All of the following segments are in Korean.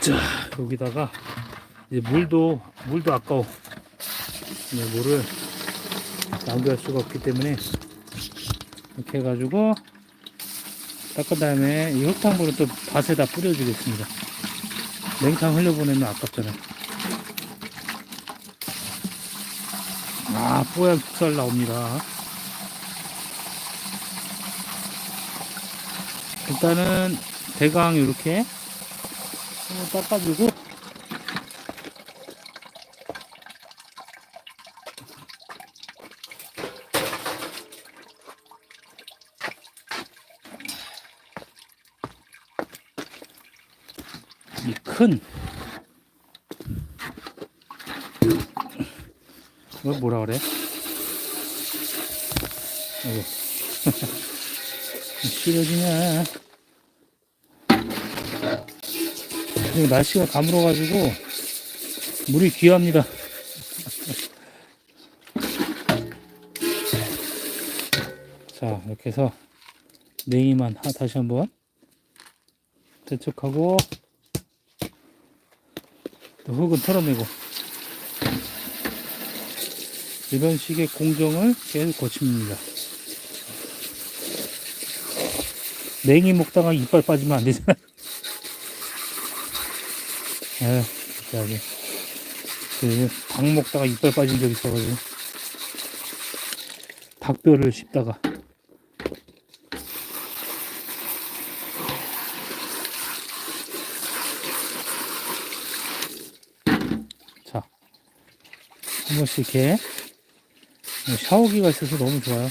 자, 여기다가 이제 물도 물도 아까워. 네, 물을 낭비할 수가 없기 때문에 이렇게 해가지고 닦은 다음에 이 흙탕물을 또 밭에다 뿌려주겠습니다. 냉탕 흘려보내면 아깝잖아요. 아, 뽀얀 풋살 나옵니다. 일단은 대강 이렇게 한번 닦아주고 이큰 이거 뭐라 그래? 이거 싫어지냐? 지금 날씨가 가물어가지고 물이 귀합니다. 자 이렇게 해서 냉이만 하- 다시 한번 세척하고 또 흙은 털어내고 이런 식의 공정을 계속 거칩니다. 냉이 먹다가 이빨 빠지면 안 되잖아. 에, 진짜 아주. 그, 닭 먹다가 이빨 빠진 적 있어가지고. 닭뼈를 씹다가. 자, 한 번씩 이렇게 샤워기가 있어서 너무 좋아요.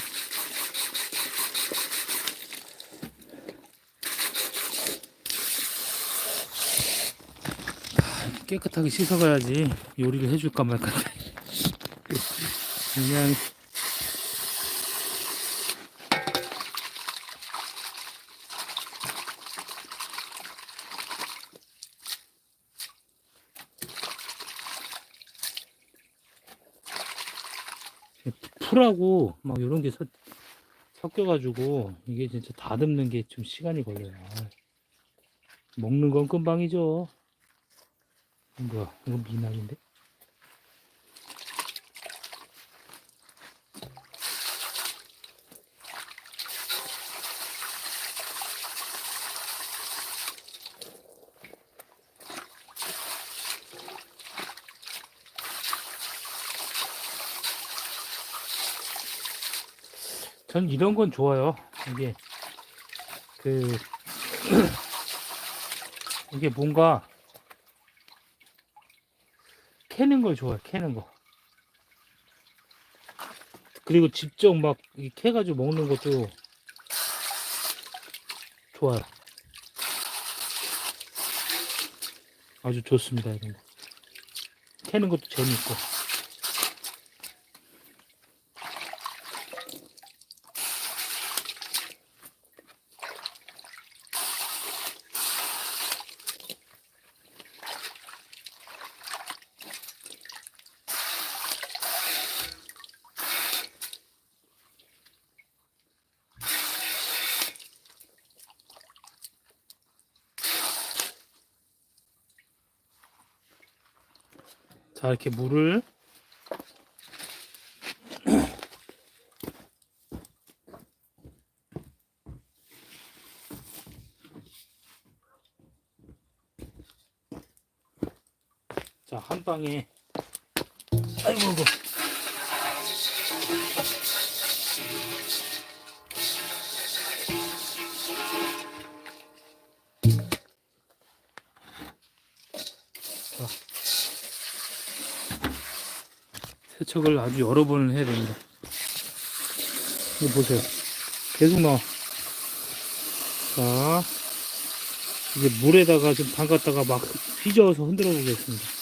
깨끗하게 씻어가야지 요리를 해줄까 말까. 그냥 풀하고 막 이런 게 섞- 섞여가지고 이게 진짜 다듬는 게 좀 시간이 걸려요. 먹는 건 금방이죠. 뭐야, 이거 미나리인데? 전 이런 건 좋아요. 이게 그 이게 뭔가 캐는 걸 좋아해. 캐는 거. 그리고 직접 막 캐가지고 먹는 것도 좋아요. 아주 좋습니다. 이런 거. 캐는 것도 재밌고. 자, 이렇게 물을 자, 한 방에 아이고, 아이고. 세척을 아주 여러 번을 해야 됩니다. 이거 보세요. 계속 나와. 자, 이제 물에다가 좀 담갔다가 막 휘저어서 흔들어 보겠습니다.